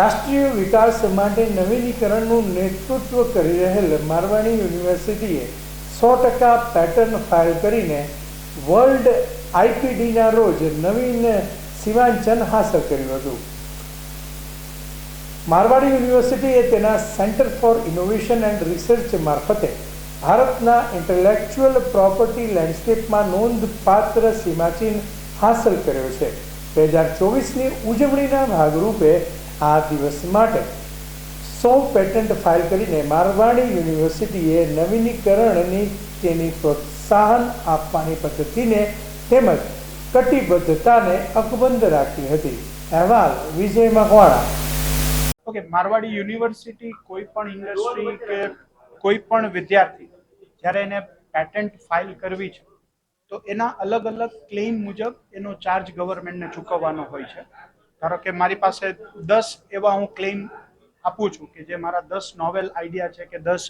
રાષ્ટ્રીય વિકાસ માટે નવીનીકરણનું નેતૃત્વ કરી રહેલ મારવાડી યુનિવર્સિટીએ સો ટકા પેટર્ન ફાઇલ કરીને વર્લ્ડ આઈપીડીના રોજ નવીન સીમાંચન હાંસલ કર્યું હતું. મારવાડી યુનિવર્સિટીએ તેના centre for innovation and research મારફતે ભારતના ઇન્ટેલેક્ચુઅલ પ્રોપર્ટી લેન્ડસ્કેપમાં નોંધપાત્ર સીમાચિહ્ન હાંસલ કર્યો છે. બે હજાર ચોવીસની ઉજવણીના ભાગરૂપે આ દિવસ માટે. સો પેટન્ટ ફાઇલ કરીને મારવાડી યુનિવર્સિટીએ નવીનીકરણની તેની પ્રોત્સાહન આપવાની પદ્ધતિને તેમજ કટિબદ્ધતાને અકબંધ રાખી હતી. અહેવાલ વિજય મકવાણા. ઓકે, મારવાડી યુનિવર્સિટી કોઈ પણ ઇન્ડસ્ટ્રી કે કોઈ પણ વિદ્યાર્થી જ્યારે એને પેટન્ટ ફાઇલ કરવી છે, તો એના અલગ અલગ ક્લેમ મુજબ એનો ચાર્જ ગવર્મેન્ટને ચૂકવવાનો હોય છે. ધારો કે મારી પાસે દસ એવા હું ક્લેમ આપું છું કે જે મારા દસ નોવેલ આઈડિયા છે કે દસ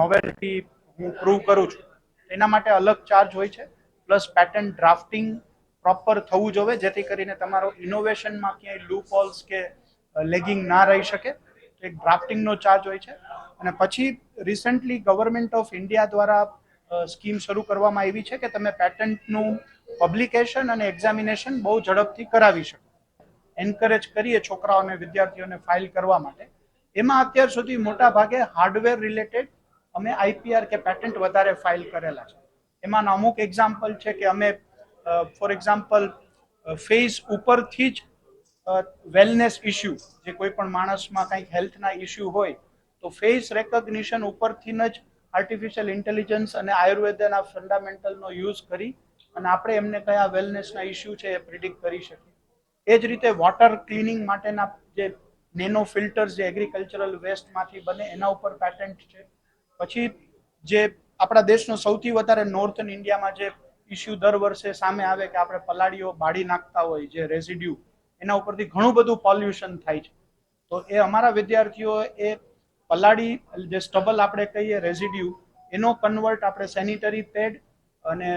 નોવેલથી હું પ્રૂવ કરું છું. એના માટે અલગ ચાર્જ હોય છે પ્લસ પેટર્ન ડ્રાફ્ટિંગ પ્રોપર થવું જોઈએ જેથી કરીને તમારો ઇનોવેશનમાં ક્યાંય લૂપ હોલ્સ કે લેગિંગ ના રહી શકે. એક ડ્રાફ્ટિંગનો ચાર્જ હોય છે. અને પછી રિસન્ટલી ગવર્મેન્ટ ઓફ ઇન્ડિયા દ્વારા સ્કીમ શરૂ કરવામાં આવી છે કે તમે પેટન્ટનું પબ્લિકેશન અને એક્ઝામિનેશન બહુ ઝડપથી કરાવી શકો. એન્કરેજ કરીએ છોકરાઓને, વિદ્યાર્થીઓને ફાઇલ કરવા માટે. એમાં અત્યાર સુધી મોટા ભાગે હાર્ડવેર રિલેટેડ અમે આઈપીઆર કે પેટન્ટ વધારે ફાઇલ કરેલા છે. એમાં અમુક એક્ઝામ્પલ છે કે અમે ફોર એક્ઝામ્પલ ફેઝ ઉપરથી જ વેલનેસ ઇશ્યુ જે કોઈ પણ માણસમાં કંઈક હેલ્થના ઇશ્યુ હોય, તો ફેસ રેકોગ્નિશન ઉપરથી જ આર્ટિફિશિયલ ઇન્ટેલિજન્સ અને આયુર્વેદના ફંડામેન્ટલનો યુઝ કરી અને આપણે એમને કયા વેલનેસના ઇશ્યુ છે એ પ્રિડિક્ટ કરી શકીએ. એ જ રીતે વોટર ક્લિનિંગ માટેના જે નેનો ફિલ્ટર્સ જે એગ્રીકલ્ચરલ વેસ્ટમાંથી બને, એના ઉપર પેટન્ટ છે. પછી જે આપણા દેશનો સૌથી વધારે નોર્થન ઇન્ડિયામાં જે ઇશ્યુ દર વર્ષે સામે આવે કે આપણે પલાળીઓ બાળી નાખતા હોય, જે રેઝિડ્યુ એના ઉપરથી ઘણું બધું પોલ્યુશન થાય છે. તો એ અમારા વિદ્યાર્થીઓ એ પલાળી, જે સ્ટબલ આપણે કહીએ રેઝિડ્યુ એનો કન્વર્ટ આપણે સેનિટરી પેડ અને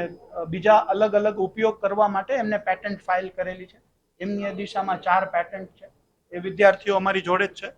બીજા અલગ અલગ ઉપયોગ કરવા માટે એમને પેટન્ટ ફાઇલ કરેલી છે. એમની દિશામાં ચાર પેટન્ટ છે. એ વિદ્યાર્થીઓ અમારી જોડે જ છે.